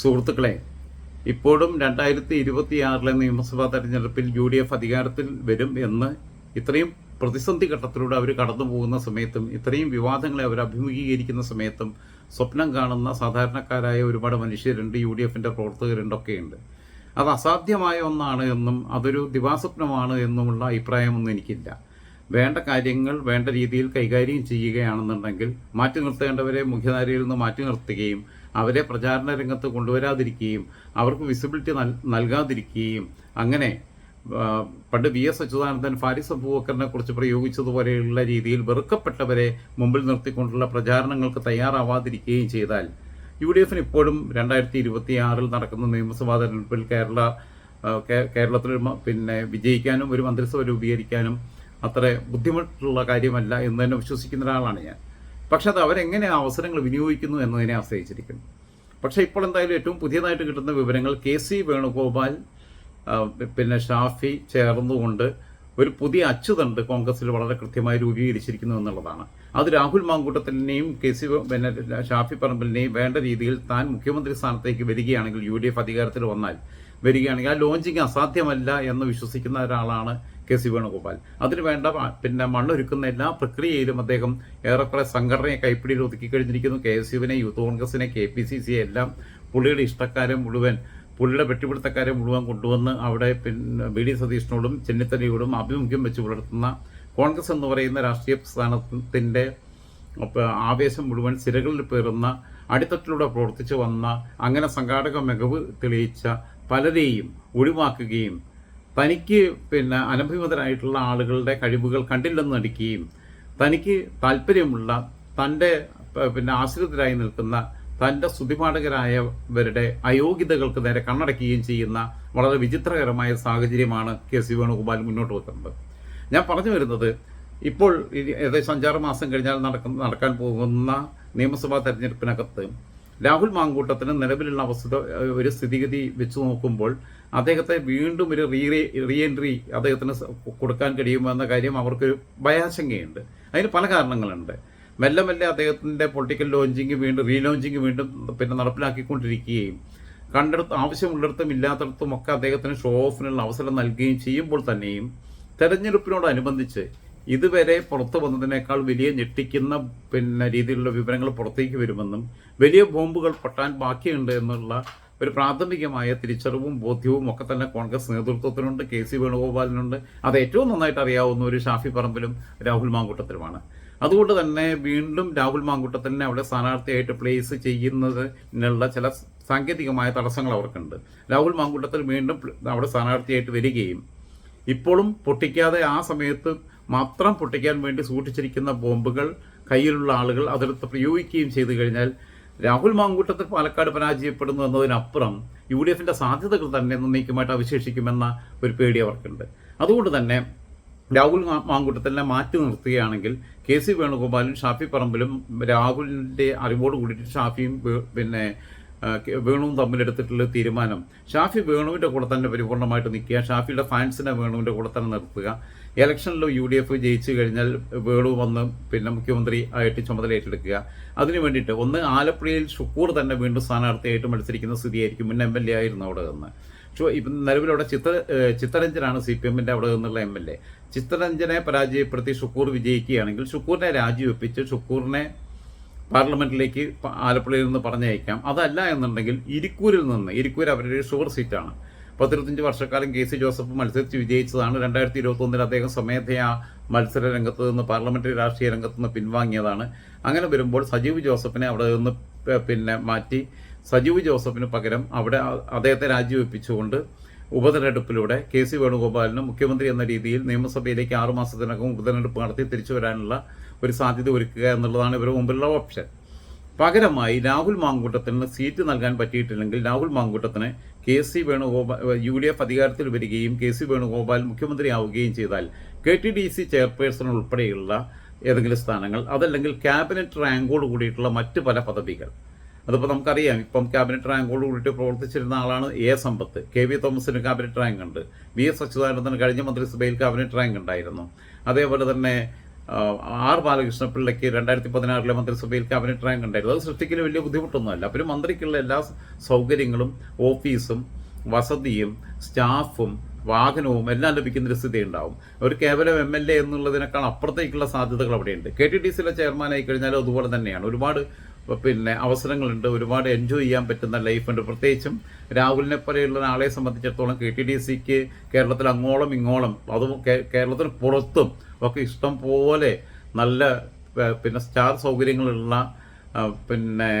സുഹൃത്തുക്കളെ ഇപ്പോഴും രണ്ടായിരത്തി ഇരുപത്തിയാറിലെ നിയമസഭാ തെരഞ്ഞെടുപ്പിൽ യു ഡി എഫ് അധികാരത്തിൽ വരും എന്ന് ഇത്രയും പ്രതിസന്ധി ഘട്ടത്തിലൂടെ അവർ കടന്നു പോകുന്ന സമയത്തും ഇത്രയും വിവാദങ്ങളെ അവർ അഭിമുഖീകരിക്കുന്ന സമയത്തും സ്വപ്നം കാണുന്ന സാധാരണക്കാരായ ഒരുപാട് മനുഷ്യരുണ്ട് യു ഡി എഫിന്റെ പ്രവർത്തകരുണ്ടൊക്കെയുണ്ട്. അത് അസാധ്യമായ ഒന്നാണ് എന്നും അതൊരു ദിവാസ്വപ്നമാണ് എന്നുമുള്ള അഭിപ്രായമൊന്നും എനിക്കില്ല. വേണ്ട കാര്യങ്ങൾ വേണ്ട രീതിയിൽ കൈകാര്യം ചെയ്യുകയാണെന്നുണ്ടെങ്കിൽ മാറ്റി നിർത്തേണ്ടവരെ മുഖ്യധാരയിൽ നിന്ന് മാറ്റി നിർത്തുകയും അവരെ പ്രചാരണ രംഗത്ത് കൊണ്ടുവരാതിരിക്കുകയും അവർക്ക് വിസിബിലിറ്റി നൽ നൽകാതിരിക്കുകയും അങ്ങനെ പണ്ട് വി എസ് അച്യുതാനന്ദൻ ഫാരിസ് അബൂബക്കറിനെ കുറിച്ച് പ്രയോഗിച്ചതുപോലെയുള്ള രീതിയിൽ വെറുക്കപ്പെട്ടവരെ മുമ്പിൽ നിർത്തിക്കൊണ്ടുള്ള പ്രചാരണങ്ങൾക്ക് തയ്യാറാവാതിരിക്കുകയും ചെയ്താൽ യു ഡി എഫിന് ഇപ്പോഴും രണ്ടായിരത്തി ഇരുപത്തി ആറിൽ നടക്കുന്ന നിയമസഭാ തെരഞ്ഞെടുപ്പിൽ കേരള കേരളത്തിൽ പിന്നെ വിജയിക്കാനും ഒരു മന്ത്രിസഭ രൂപീകരിക്കാനും അത്ര ബുദ്ധിമുട്ടുള്ള കാര്യമല്ല എന്ന് തന്നെ വിശ്വസിക്കുന്ന ഒരാളാണ് ഞാൻ. പക്ഷെ അത് അവരെങ്ങനെ ആ അവസരങ്ങൾ വിനിയോഗിക്കുന്നു എന്നതിനെ ആശ്രയിച്ചിരിക്കുന്നു. പക്ഷേ ഇപ്പോൾ എന്തായാലും ഏറ്റവും പുതിയതായിട്ട് കിട്ടുന്ന വിവരങ്ങൾ കെ സി വേണുഗോപാൽ പിന്നെ ഷാഫി ചേർന്നുകൊണ്ട് ഒരു പുതിയ അച്ചുതണ്ട് കോൺഗ്രസിൽ വളരെ കൃത്യമായി രൂപീകരിച്ചിരിക്കുന്നു എന്നുള്ളതാണ്. അത് രാഹുൽ മാങ്കൂട്ടത്തിനെയും കെ സി പിന്നെ ഷാഫി പറമ്പിലിനെയും വേണ്ട രീതിയിൽ താൻ മുഖ്യമന്ത്രി സ്ഥാനത്തേക്ക് വരികയാണെങ്കിൽ യു ഡി എഫ് അധികാരത്തിൽ വന്നാൽ വരികയാണെങ്കിൽ ആ ലോഞ്ചിങ് അസാധ്യമല്ല എന്ന് വിശ്വസിക്കുന്ന ഒരാളാണ് കെ സി വേണുഗോപാൽ. അതിനുവേണ്ട പിന്നെ മണ്ണൊരുക്കുന്ന എല്ലാ പ്രക്രിയയിലും അദ്ദേഹം ഏറെക്കുറെ സംഘടനയെ കൈപ്പിടിയിൽ ഒതുക്കി കഴിഞ്ഞിരിക്കുന്നു. കെ എസ് യുവിനെ യൂത്ത് കോൺഗ്രസിനെ കെ പി സി സിയെ എല്ലാം പുള്ളിയുടെ ഇഷ്ടക്കാരെ മുഴുവൻ പുള്ളിയുടെ വെട്ടിപ്പിടുത്തക്കാരെ മുഴുവൻ കൊണ്ടുവന്ന് അവിടെ പിന്നെ ബി ഡി സതീഷിനോടും ചെന്നിത്തലയോടും ആഭിമുഖ്യം വെച്ച് പുലർത്തുന്ന കോൺഗ്രസ് എന്ന് പറയുന്ന രാഷ്ട്രീയ പ്രസ്ഥാനത്തിന്റെ ആവേശം മുഴുവൻ സിരകളിൽ പേറുന്ന അടിത്തട്ടിലൂടെ പ്രവർത്തിച്ചു വന്ന അങ്ങനെ സംഘാടക മികവ് തെളിയിച്ച പലരെയും ഒഴിവാക്കുകയും തനിക്ക് പിന്നെ അനഭിമതരായിട്ടുള്ള ആളുകളുടെ കഴിവുകൾ കണ്ടില്ലെന്ന് നടിക്കുകയും തനിക്ക് താല്പര്യമുള്ള തന്റെ പിന്നെ ആശ്രിതരായി നിൽക്കുന്ന തന്റെ സ്തുതിപാഠകരായവരുടെ അയോഗ്യതകൾക്ക് നേരെ കണ്ണടക്കുകയും ചെയ്യുന്ന വളരെ വിചിത്രകരമായ സാഹചര്യമാണ് കെ സി വേണുഗോപാൽ മുന്നോട്ട് വെക്കുന്നത്. ഞാൻ പറഞ്ഞു വരുന്നത് ഇപ്പോൾ ഏകദേശം അഞ്ചാറ് മാസം കഴിഞ്ഞാൽ നടക്കുന്ന നടക്കാൻ പോകുന്ന നിയമസഭാ തെരഞ്ഞെടുപ്പിനകത്ത് രാഹുൽ മാങ്കൂട്ടത്തിന് നിലവിലുള്ള അവസ്ഥ ഒരു സ്ഥിതിഗതി വെച്ച് നോക്കുമ്പോൾ അദ്ദേഹത്തെ വീണ്ടും ഒരു റീ റീ എൻട്രി അദ്ദേഹത്തിന് കൊടുക്കാൻ കഴിയുമോ എന്ന കാര്യം അവർക്കൊരു ഭയാശങ്കയുണ്ട്. അതിന് പല കാരണങ്ങളുണ്ട്. മെല്ലെ മെല്ലെ അദ്ദേഹത്തിന്റെ പൊളിറ്റിക്കൽ ലോഞ്ചിങ് വീണ്ടും റീലോഞ്ചിങ് വീണ്ടും പിന്നെ നടപ്പിലാക്കിക്കൊണ്ടിരിക്കുകയും കണ്ടെടുത്ത് ആവശ്യമുള്ളിടത്തും ഇല്ലാത്തിടത്തും ഒക്കെ അദ്ദേഹത്തിന് ഷോ ഓഫിനുള്ള അവസരം നൽകുകയും ചെയ്യുമ്പോൾ തന്നെയും തെരഞ്ഞെടുപ്പിനോടനുബന്ധിച്ച് ഇതുവരെ പുറത്തു വന്നതിനേക്കാൾ വലിയ ഞെട്ടിക്കുന്ന പിന്നെ രീതിയിലുള്ള വിവരങ്ങൾ പുറത്തേക്ക് വരുമെന്നും വലിയ ബോംബുകൾ പൊട്ടാൻ ബാക്കിയുണ്ട് എന്നുള്ള ഒരു പ്രാഥമികമായ തിരിച്ചറിവും ബോധ്യവും ഒക്കെ തന്നെ കോൺഗ്രസ് നേതൃത്വത്തിനുണ്ട് കെ സി വേണുഗോപാലിനുണ്ട്. അത് ഏറ്റവും നന്നായിട്ട് അറിയാവുന്ന ഒരു ഷാഫി പറമ്പിലും രാഹുൽ മാങ്കൂട്ടത്തിലുമാണ്. അതുകൊണ്ട് തന്നെ വീണ്ടും രാഹുൽ മാങ്കൂട്ടത്തിനെ അവിടെ സ്ഥാനാർത്ഥിയായിട്ട് പ്ലേസ് ചെയ്യുന്നതിനുള്ള ചില സാങ്കേതികമായ തടസ്സങ്ങൾ അവർക്കുണ്ട്. രാഹുൽ മാങ്കൂട്ടത്തിൽ വീണ്ടും അവിടെ സ്ഥാനാർത്ഥിയായിട്ട് വരികയും ഇപ്പോഴും പൊട്ടിക്കാതെ ആ സമയത്ത് മാത്രം പൊട്ടിക്കാൻ വേണ്ടി സൂക്ഷിച്ചിരിക്കുന്ന ബോംബുകൾ കയ്യിലുള്ള ആളുകൾ അതിലത്ത് പ്രയോഗിക്കുകയും ചെയ്തു കഴിഞ്ഞാൽ രാഹുൽ മാങ്കൂട്ടത്തിൽ പാലക്കാട് പരാജയപ്പെടുന്നു എന്നതിനപ്പുറം യു ഡി എഫിന്റെ സാധ്യതകൾ തന്നെ എന്നേക്കുമായിട്ട് അവശേഷിക്കുമെന്ന ഒരു പേടി അവർക്കുണ്ട്. അതുകൊണ്ട് തന്നെ രാഹുൽ മാങ്കൂട്ടത്തിനെ മാറ്റി നിർത്തുകയാണെങ്കിൽ കെ സി വേണുഗോപാലും ഷാഫി പറമ്പിലും രാഹുലിന്റെ അറിവോട് കൂടിയിട്ട് ഷാഫിയും പിന്നെ വേണുവും തമ്മിലെടുത്തിട്ടുള്ള തീരുമാനം. ഷാഫി വേണുവിന്റെ കൂടെ തന്നെ പരിപൂർണമായിട്ട് നിൽക്കുക. ഷാഫിയുടെ ഫാൻസിനെ വേണുവിന്റെ കൂടെ തന്നെ നിർത്തുക. ഇലക്ഷനിൽ യു ഡി എഫ് ജയിച്ചു കഴിഞ്ഞാൽ വേണു വന്ന് പിന്നെ മുഖ്യമന്ത്രി ആയിട്ട് ചുമതല ഏറ്റെടുക്കുക. അതിനു വേണ്ടിയിട്ട് ഒന്ന് ആലപ്പുഴയിൽ ഷുക്കൂർ തന്നെ വീണ്ടും സ്ഥാനാർത്ഥിയായിട്ട് മത്സരിക്കുന്ന സ്ഥിതിയായിരിക്കും. മുൻ എം എൽ എ ആയിരുന്നു അവിടെ നിന്ന്. പക്ഷേ ഇപ്പം നിലവിലവിടെ ചിത്ര ചിത്തരഞ്ജനാണ് സി പി എമ്മിന്റെ അവിടെ നിന്നുള്ള എം എൽ എ. ചിത്തരഞ്ജനെ പരാജയപ്പെടുത്തി ഷുക്കൂർ വിജയിക്കുകയാണെങ്കിൽ ഷുക്കൂറിനെ രാജിവെപ്പിച്ച് ഷുക്കൂറിനെ പാർലമെന്റിലേക്ക് പ- ആലപ്പുഴയിൽ നിന്ന് പറഞ്ഞയക്കാം. അതല്ല എന്നുണ്ടെങ്കിൽ ഇരിക്കൂരിൽ നിന്ന് ഇരിക്കൂർ അവരുടെ ഷുഗർ സീറ്റാണ്. പത്തിരുപത്തഞ്ച് വർഷക്കാലം കെ സി ജോസഫ് മത്സരിച്ച് വിജയിച്ചതാണ്. രണ്ടായിരത്തി ഇരുപത്തി ഒന്നിൽ അദ്ദേഹം സ്വമേധയാ മത്സര രംഗത്ത് നിന്ന് പാർലമെന്ററി രാഷ്ട്രീയ രംഗത്ത് നിന്ന് പിൻവാങ്ങിയതാണ്. അങ്ങനെ വരുമ്പോൾ സജീവ് ജോസഫിനെ അവിടെ നിന്ന് പിന്നെ മാറ്റി. സജീവ് ജോസഫിന് പകരം അവിടെ അദ്ദേഹത്തെ രാജിവെപ്പിച്ചുകൊണ്ട് ഉപതെരഞ്ഞെടുപ്പിലൂടെ കെ സി വേണുഗോപാലിന് മുഖ്യമന്ത്രി എന്ന രീതിയിൽ നിയമസഭയിലേക്ക് ആറുമാസത്തിനകം ഉപതെരഞ്ഞെടുപ്പ് നടത്തി തിരിച്ചു വരാനുള്ള ഒരു സാധ്യത ഒരുക്കുക എന്നുള്ളതാണ് ഇവരുടെ മുമ്പിലുള്ള ഓപ്ഷൻ പകരമായി രാഹുൽ മാങ്കൂട്ടത്തിന് സീറ്റ് നൽകാൻ പറ്റിയിട്ടില്ലെങ്കിൽ Rahul മാങ്കൂട്ടത്തിന് K C Venugopal U D F അധികാരത്തിൽ വരികയും കെ സി വേണുഗോപാൽ മുഖ്യമന്ത്രിയാവുകയും ചെയ്താൽ K T D C chairperson ഉൾപ്പെടെയുള്ള ഏതെങ്കിലും സ്ഥാനങ്ങൾ അതല്ലെങ്കിൽ ക്യാബിനറ്റ് റാങ്കോട് കൂടിയിട്ടുള്ള മറ്റ് പല പദവികൾ. അതിപ്പോൾ നമുക്കറിയാം ഇപ്പം ക്യാബിനറ്റ് റാങ്കോട് കൂടിയിട്ട് പ്രവർത്തിച്ചിരുന്ന ആളാണ് എ സമ്പത്ത്. കെ വി തോമസിന് ക്യാബിനറ്റ് റാങ്ക് ഉണ്ട്. വി എസ് അച്യുതാനന്ദന് കഴിഞ്ഞ മന്ത്രിസഭയിൽ ക്യാബിനറ്റ് റാങ്ക് ഉണ്ടായിരുന്നു. അതേപോലെ തന്നെ ആർ ബാലകൃഷ്ണപിള്ളയ്ക്ക് രണ്ടായിരത്തി പതിനാറിലെ മന്ത്രിസഭയിൽ ക്യാബിനറ്റ് റാങ്ക് ഉണ്ടായിരുന്നു. അത് സൃഷ്ടിക്കുന്ന വലിയ ബുദ്ധിമുട്ടൊന്നുമല്ല. അപ്പോൾ മന്ത്രിക്കുള്ള എല്ലാ സൗകര്യങ്ങളും ഓഫീസും വസതിയും സ്റ്റാഫും വാഹനവും എല്ലാം ലഭിക്കുന്ന ഒരു സ്ഥിതി ഉണ്ടാവും. ഒരു കേവലം എം എൽ എ എന്നുള്ളതിനേക്കാൾ അപ്പുറത്തേക്കുള്ള സാധ്യതകൾ അവിടെയുണ്ട്. കെ ടി ഡി സിയിലെ ചെയർമാനായി കഴിഞ്ഞാലും അതുപോലെ തന്നെയാണ്. ഒരുപാട് പിന്നെ അവസരങ്ങളുണ്ട്. ഒരുപാട് എൻജോയ് ചെയ്യാൻ പറ്റുന്ന ലൈഫുണ്ട് പ്രത്യേകിച്ചും രാഹുലിനെ പോലെയുള്ള ഒരാളെ സംബന്ധിച്ചിടത്തോളം കെ ടി ഡി സിക്ക് കേരളത്തിൽ അങ്ങോളം ഇങ്ങോളം അതും കേരളത്തിന് പുറത്തും ഒക്കെ ഇഷ്ടം പോലെ നല്ല പിന്നെ സ്റ്റാർ സൗകര്യങ്ങളുള്ള പിന്നെ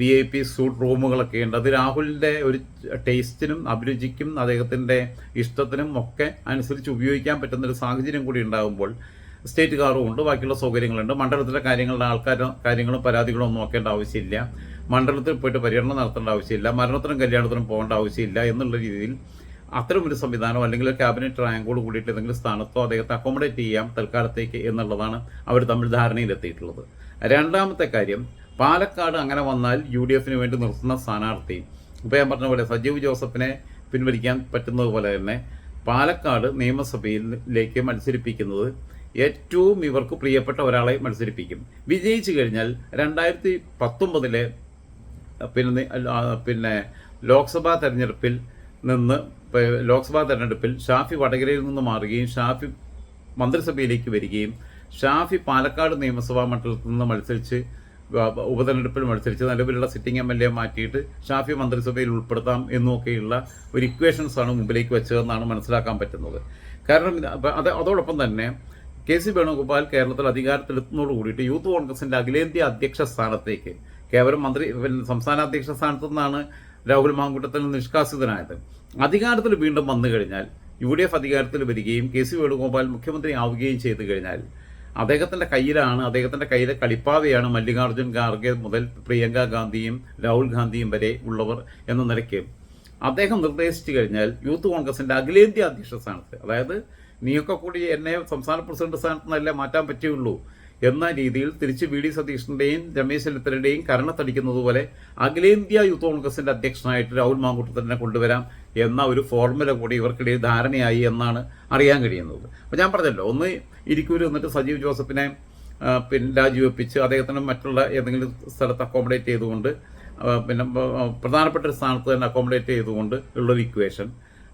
വി ഐ പി സൂട്ട് റൂമുകളൊക്കെ ഉണ്ട്. അത് രാഹുലിന്റെ ഒരു ടേസ്റ്റിനും അഭിരുചിക്കും അദ്ദേഹത്തിന്റെ ഇഷ്ടത്തിനും ഒക്കെ അനുസരിച്ച് ഉപയോഗിക്കാൻ പറ്റുന്ന ഒരു സാഹചര്യം കൂടി ഉണ്ടാകുമ്പോൾ സ്റ്റേറ്റ് കാറും ഉണ്ട് ബാക്കിയുള്ള സൗകര്യങ്ങളുണ്ട്. മണ്ഡലത്തിലെ കാര്യങ്ങളുടെ ആൾക്കാരും കാര്യങ്ങളും പരാതികളും ഒന്നും നോക്കേണ്ട ആവശ്യമില്ല. മണ്ഡലത്തിൽ പോയിട്ട് പര്യടനം നടത്തേണ്ട ആവശ്യമില്ല. മരണത്തിനും കല്യാണത്തിനും പോകേണ്ട ആവശ്യമില്ല എന്നുള്ള രീതിയിൽ അത്തരം ഒരു സംവിധാനം അല്ലെങ്കിൽ ക്യാബിനറ്റ് റാങ്കോട് കൂടിയിട്ട് ഏതെങ്കിലും സ്ഥാനത്തോ അദ്ദേഹത്തെ അക്കോമഡേറ്റ് ചെയ്യാം തൽക്കാലത്തേക്ക് എന്നുള്ളതാണ് അവർ തമ്മിൽ ധാരണയിലെത്തിയിട്ടുള്ളത്. രണ്ടാമത്തെ കാര്യം പാലക്കാട് അങ്ങനെ വന്നാൽ യു ഡി എഫിന് വേണ്ടി നിർത്തുന്ന സ്ഥാനാർത്ഥി. ഇപ്പോൾ ഞാൻ പറഞ്ഞ പോലെ സജീവ് ജോസഫിനെ പിൻവലിക്കാൻ പറ്റുന്നതുപോലെ തന്നെ പാലക്കാട് നിയമസഭയിലേക്ക് മത്സരിപ്പിക്കുന്നത് ഏറ്റവും ഇവർക്ക് പ്രിയപ്പെട്ട ഒരാളെ മത്സരിപ്പിക്കും. വിജയിച്ചു കഴിഞ്ഞാൽ രണ്ടായിരത്തി പത്തൊമ്പതിലെ പിന്നെ പിന്നെ ലോക്സഭാ തെരഞ്ഞെടുപ്പിൽ നിന്ന് ലോക്സഭാ തെരഞ്ഞെടുപ്പിൽ ഷാഫി വടകരയിൽ നിന്ന് മാറുകയും ഷാഫി മന്ത്രിസഭയിലേക്ക് വരികയും ഷാഫി പാലക്കാട് നിയമസഭാ മണ്ഡലത്തിൽ നിന്ന് മത്സരിച്ച് ഉപതെരഞ്ഞെടുപ്പിൽ മത്സരിച്ച് നിലവിലുള്ള സിറ്റിംഗ് എം എൽ എ മാറ്റിയിട്ട് ഷാഫി മന്ത്രിസഭയിൽ ഉൾപ്പെടുത്താം എന്നൊക്കെയുള്ള ഒരു ഇക്വേഷൻസ് ആണ് മുമ്പിലേക്ക് വെച്ചതെന്നാണ് മനസ്സിലാക്കാൻ പറ്റുന്നത്. കാരണം അത് അതോടൊപ്പം തന്നെ കെ സി വേണുഗോപാൽ കേരളത്തിൽ അധികാരത്തിലെത്തുന്നതോട് കൂടിയിട്ട് യൂത്ത് കോൺഗ്രസിന്റെ അഖിലേന്ത്യാ അധ്യക്ഷ സ്ഥാനത്തേക്ക് കേവലം മന്ത്രി സംസ്ഥാന അധ്യക്ഷ സ്ഥാനത്തു നിന്നാണ് രാഹുൽ മാങ്കുട്ടത്തിൽ നിഷ്കാസിതനായത്. അധികാരത്തിൽ വീണ്ടും വന്നു കഴിഞ്ഞാൽ യു ഡി എഫ് അധികാരത്തിൽ വരികയും കെ സി വേണുഗോപാൽ മുഖ്യമന്ത്രി ആവുകയും ചെയ്തു കഴിഞ്ഞാൽ അദ്ദേഹത്തിന്റെ കയ്യിലാണ് അദ്ദേഹത്തിന്റെ കയ്യിലെ കളിപ്പാവയാണ് മല്ലികാർജുൻ ഖാർഗെ മുതൽ പ്രിയങ്ക ഗാന്ധിയും രാഹുൽ ഗാന്ധിയും വരെ ഉള്ളവർ എന്ന നിലയ്ക്ക്. അദ്ദേഹം നിർദ്ദേശിച്ചു കഴിഞ്ഞാൽ യൂത്ത് കോൺഗ്രസിന്റെ അഖിലേന്ത്യാ അധ്യക്ഷ സ്ഥാനത്ത് അതായത് നീയൊക്കെ കൂടി എന്നെ സംസ്ഥാന പ്രസിഡന്റ് സ്ഥാനത്ത് നിന്നല്ലേ മാറ്റാൻ പറ്റുകയുള്ളൂ എന്ന രീതിയിൽ തിരിച്ച് വി ഡി സതീഷിന്റെയും രമേശ് ചെന്നിത്തലയുടെയും കരണത്തടിക്കുന്നത് പോലെ അഖിലേന്ത്യാ യൂത്ത് കോൺഗ്രസിന്റെ അധ്യക്ഷനായിട്ട് രാഹുൽ മാങ്കൂട്ടത്തിനെ കൊണ്ടുവരാം എന്ന ഒരു ഫോർമുല കൂടി ഇവർക്കിടയിൽ ധാരണയായി എന്നാണ് അറിയാൻ കഴിയുന്നത്. അപ്പോൾ ഞാൻ പറഞ്ഞല്ലോ ഒന്ന് ഇരിക്കൂർ എന്നിട്ട് സജീവ് ജോസഫിനെ പിന്നെ രാജിവെപ്പിച്ച് അദ്ദേഹത്തിന് മറ്റുള്ള ഏതെങ്കിലും സ്ഥലത്ത് അക്കോമഡേറ്റ് ചെയ്തുകൊണ്ട് പിന്നെ പ്രധാനപ്പെട്ട ഒരു സ്ഥാനത്ത് തന്നെ അക്കോമഡേറ്റ് ചെയ്തുകൊണ്ട് ഉള്ളൊരു ഇക്വേഷൻ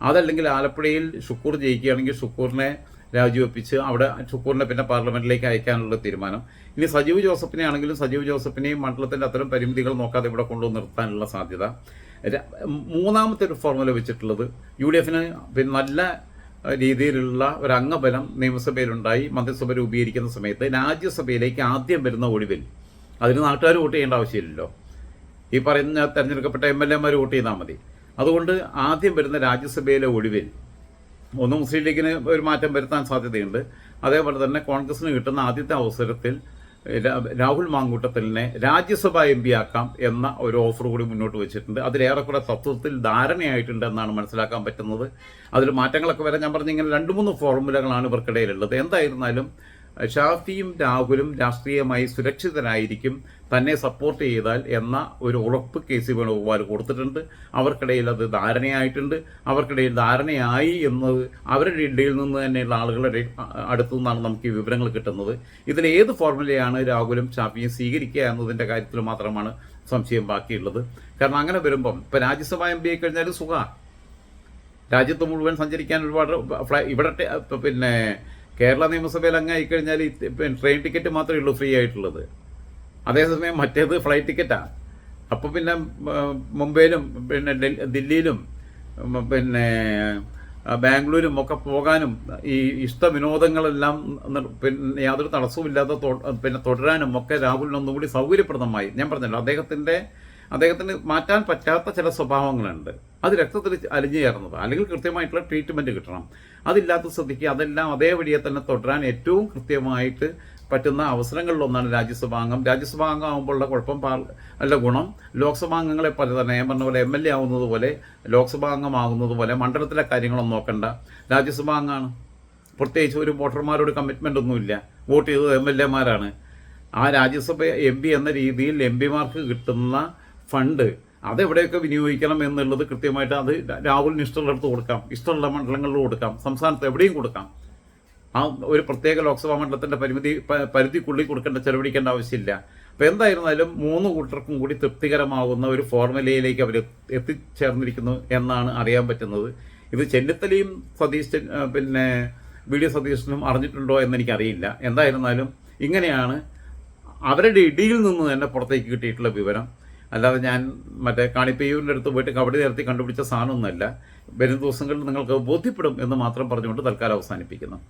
അതല്ലെങ്കിൽ ആലപ്പുഴയിൽ ഷുക്കൂർ ജയിക്കുകയാണെങ്കിൽ ഷുക്കൂറിനെ രാജിവെപ്പിച്ച് അവിടെ ഷുക്കൂറിനെ പിന്നെ പാർലമെന്റിലേക്ക് അയക്കാനുള്ള തീരുമാനം. ഇനി സജീവ് ജോസഫിനെ ആണെങ്കിലും സജീവ് ജോസഫിനെയും മണ്ഡലത്തിന്റെ അത്തരം പരിമിതികൾ നോക്കാതെ ഇവിടെ കൊണ്ടു നിർത്താനുള്ള സാധ്യത. മൂന്നാമത്തെ ഒരു ഫോർമുല വെച്ചിട്ടുള്ളത് യു ഡി എഫിന് പിന്നെ നല്ല രീതിയിലുള്ള ഒരു അംഗബലം നിയമസഭയിലുണ്ടായി. മന്ത്രിസഭ രൂപീകരിക്കുന്ന സമയത്ത് രാജ്യസഭയിലേക്ക് ആദ്യം വരുന്ന ഒഴിവിൽ അതിന് നാട്ടുകാർ വോട്ട് ചെയ്യേണ്ട ആവശ്യമില്ലല്ലോ. ഈ പറയുന്ന തെരഞ്ഞെടുക്കപ്പെട്ട എം എൽ എമാർ വോട്ട് ചെയ്താൽ മതി. അതുകൊണ്ട് ആദ്യം വരുന്ന രാജ്യസഭയിലെ ഒഴിവിൽ ഒന്ന് മുസ്ലിം ലീഗിന് ഒരു മാറ്റം വരുത്താൻ സാധ്യതയുണ്ട്. അതേപോലെ തന്നെ കോൺഗ്രസിന് കിട്ടുന്ന ആദ്യത്തെ അവസരത്തിൽ രാഹുൽ മാങ്കൂട്ടത്തലിനെ രാജ്യസഭ എം പി ആക്കാം എന്ന ഒരു ഓഫർ കൂടി മുന്നോട്ട് വെച്ചിട്ടുണ്ട്. അതിലേറെക്കുറെ തത്വത്തിൽ ധാരണയായിട്ടുണ്ട് എന്നാണ് മനസ്സിലാക്കാൻ പറ്റുന്നത്. അതിൽ മാറ്റങ്ങളൊക്കെ വരെ ഞാൻ പറഞ്ഞ ഇങ്ങനെ രണ്ട് മൂന്ന് ഫോർമുലകളാണ് ഇവർക്കിടയിലുള്ളത്. എന്തായിരുന്നാലും ഷാഫിയും രാഹുലും രാഷ്ട്രീയമായി സുരക്ഷിതരായിരിക്കും തന്നെ സപ്പോർട്ട് ചെയ്താൽ എന്ന ഒരു ഉറപ്പ് കെ സി വേണുഗോപാൽ കൊടുത്തിട്ടുണ്ട്. അവർക്കിടയിൽ അത് ധാരണയായിട്ടുണ്ട്. അവർക്കിടയിൽ ധാരണയായി എന്നത് അവരുടെ ഇടയിൽ നിന്ന് തന്നെയുള്ള ആളുകളുടെ അടുത്തു നിന്നാണ് നമുക്ക് ഈ വിവരങ്ങൾ കിട്ടുന്നത്. ഇതിൽ ഏത് ഫോർമുലയാണ് രാഹുലും ഷാഫിയും സ്വീകരിക്കുക എന്നതിന്റെ കാര്യത്തിൽ മാത്രമാണ് സംശയം ബാക്കിയുള്ളത്. കാരണം അങ്ങനെ വരുമ്പം ഇപ്പം രാജ്യസഭ എം പി ആയി കഴിഞ്ഞാൽ സുഖ രാജ്യത്ത് മുഴുവൻ സഞ്ചരിക്കാൻ ഒരുപാട് ഫ്ലൈ ഇവിടെ പിന്നെ കേരള നിയമസഭയിൽ അങ്ങ് ആയിക്കഴിഞ്ഞാൽ ട്രെയിൻ ടിക്കറ്റ് മാത്രമേ ഉള്ളൂ ഫ്രീ ആയിട്ടുള്ളത്. അതേസമയം മറ്റേത് ഫ്ലൈറ്റ് ടിക്കറ്റാണ് അപ്പോൾ പിന്നെ മുംബൈയിലും പിന്നെ ദില്ലിയിലും പിന്നെ ബാംഗ്ലൂരും ഒക്കെ പോകാനും ഈ ഇഷ്ട വിനോദങ്ങളെല്ലാം പിന്നെ യാതൊരു തടസ്സവും ഇല്ലാതെ പിന്നെ തുടരാനും ഒക്കെ രാഹുലിന് ഒന്നും കൂടി സൗകര്യപ്രദമായി. ഞാൻ പറഞ്ഞല്ലോ അദ്ദേഹത്തിന്റെ അദ്ദേഹത്തിന് മാറ്റാൻ പറ്റാത്ത ചില സ്വഭാവങ്ങളുണ്ട്. അത് രക്തത്തിൽ അലിഞ്ഞു ചേർന്നത് അല്ലെങ്കിൽ കൃത്യമായിട്ടുള്ള ട്രീറ്റ്മെന്റ് കിട്ടണം. അതില്ലാത്ത സ്ഥിതിക്ക് അതെല്ലാം അതേ വഴിയെ തന്നെ തുടരാൻ ഏറ്റവും കൃത്യമായിട്ട് പറ്റുന്ന അവസരങ്ങളിലൊന്നാണ് രാജ്യസഭാംഗം. രാജ്യസഭാംഗം ആകുമ്പോഴുള്ള കുഴപ്പം അല്ല ഗുണം ലോക്സഭാംഗങ്ങളെ പോലെ തന്നെ ഞാൻ പറഞ്ഞ പോലെ എം എൽ എ ആവുന്നത് പോലെ പോലെ മണ്ഡലത്തിലെ കാര്യങ്ങളൊന്നും നോക്കണ്ട. രാജ്യസഭാംഗമാണ്. പ്രത്യേകിച്ച് ഒരു വോട്ടർമാരോട് കമ്മിറ്റ്മെന്റ് ഒന്നുമില്ല. വോട്ട് ചെയ്തത് എം എൽ എമാരാണ് ആ രാജ്യസഭ എം പി എന്ന രീതിയിൽ എം പിമാർക്ക് കിട്ടുന്ന ഫണ്ട് അതെവിടെയൊക്കെ വിനിയോഗിക്കണം എന്നുള്ളത് കൃത്യമായിട്ട് അത് രാഹുലിന് ഇഷ്ടമുള്ള അടുത്ത് കൊടുക്കാം. ഇഷ്ടമുള്ള മണ്ഡലങ്ങളിൽ കൊടുക്കാം. സംസ്ഥാനത്ത് എവിടെയും കൊടുക്കാം. ആ ഒരു പ്രത്യേക ലോക്സഭാ മണ്ഡലത്തിന്റെ പരിമിതി പരിധിക്കുള്ളിൽ കൊടുക്കേണ്ട ചെലവഴിക്കേണ്ട ആവശ്യമില്ല. അപ്പോൾ എന്തായിരുന്നാലും മൂന്ന് കൂട്ടർക്കും കൂടി തൃപ്തികരമാകുന്ന ഒരു ഫോർമുലയിലേക്ക് അവർ എത്തിച്ചേർന്നിരിക്കുന്നു എന്നാണ് അറിയാൻ പറ്റുന്നത്. ഇത് ചെന്നിത്തലയും സതീശ് പിന്നെ വി ഡി സതീശനും അറിഞ്ഞിട്ടുണ്ടോ എന്നെനിക്കറിയില്ല. എന്തായിരുന്നാലും ഇങ്ങനെയാണ് അവരുടെ ഇടിയിൽ നിന്ന് തന്നെ പുറത്തേക്ക് കിട്ടിയിട്ടുള്ള വിവരം. അല്ലാതെ ഞാൻ മറ്റേ കാണിപ്പയ്യൂരിന്റെ അടുത്ത് പോയിട്ട് കബഡി നിർത്തി കണ്ടുപിടിച്ച സാധനമൊന്നുമല്ല. വരും ദിവസങ്ങളിൽ നിങ്ങൾക്ക് ബോധ്യപ്പെടും എന്ന് മാത്രം പറഞ്ഞുകൊണ്ട് തൽക്കാലം അവസാനിപ്പിക്കുന്നു.